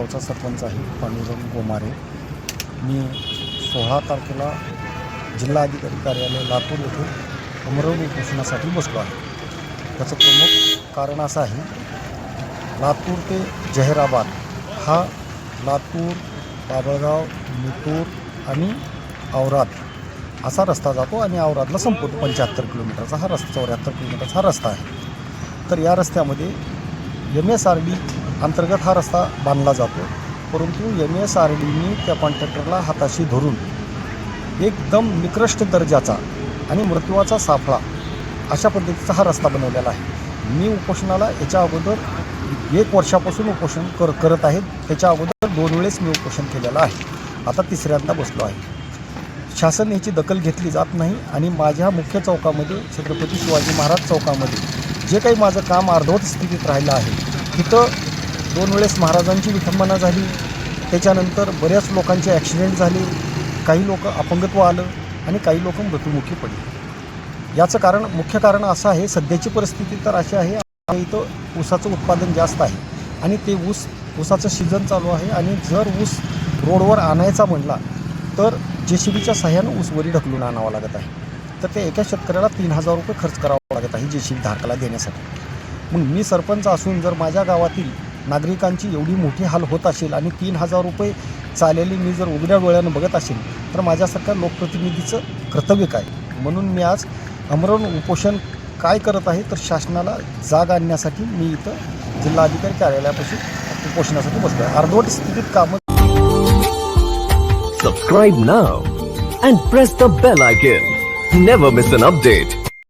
गावचा सरपंच आहे पांडुरंग गोमारे. मी सोळा तारखेला जिल्हा अधिकारी कार्यालय लातूर येथे अमरवली उपोषणासाठी बसलो आहे. त्याचं प्रमुख कारण असं आहे लातूर ते जहेराबाद हा लातूर बाबळगाव मितूर आणि औराद असा रस्ता जातो आणि औरादला संपवतो. पंच्याहत्तर किलोमीटरचा हा रस्ता चौऱ्याहत्तर किलोमीटरचा हा रस्ता आहे. तर या रस्त्यामध्ये एम एस आर डी अंतर्गत हा रस्ता बांधला जातो. परंतु एम एस आर डीने त्या कॉन्ट्रॅक्टरला हाताशी धरून एकदम निकृष्ट दर्जाचा आणि मृत्यूवाचा साफळा अशा पद्धतीचा हा रस्ता बनवलेला आहे. मी उपोषणाला याच्या अगोदर एक वर्षापासून उपोषण कर करत आहे. त्याच्या अगोदर दोन वेळेस मी उपोषण केलेलं आहे. आता तिसऱ्यांदा बसलो आहे. शासन याची दखल घेतली जात नाही आणि माझ्या मुख्य चौकामध्ये छत्रपती शिवाजी महाराज चौकामध्ये जे काही माझं काम अर्धवट स्थितीत राहिलं आहे तिथं दोन वेळेस महाराजांची विठंबना झाली. त्याच्यानंतर बऱ्याच लोकांचे ॲक्सिडेंट झाले. काही लोक अपंगत्व आलं आणि काही लोक मृत्युमुखी पडले. याचं कारण मुख्य कारण असं आहे सध्याची परिस्थिती तर अशी आहे इथं ऊसाचं उत्पादन जास्त आहे आणि ते ऊस ऊसाचं सीझन चालू आहे आणि जर ऊस रोडवर आणायचा म्हणला तर जे सी बीच्या सहाय्यानं ऊसवरी ढकलून आणावा लागत आहे. तर ते एका शेतकऱ्याला तीन हजार रुपये खर्च करावा लागत आहे जे सी बी धारकाला देण्यासाठी. मग मी सरपंच असून जर माझ्या गावातील नागरिकांची एवढी मोठी हाल होत असेल आणि तीन हजार रुपये चालेली मी जर उघड्या डोळ्यानं बघत असेल तर माझ्यासारख्या लोकप्रतिनिधीचं कर्तव्य काय? म्हणून मी आज अमरण उपोषण काय करत आहे तर शासनाला जाग आणण्यासाठी मी इथं जिल्हाधिकारी कार्यालयापाशी उपोषणासाठी बसलो आहे अर्धवट स्थितीत कामं subscribe now and press the bell icon never miss an update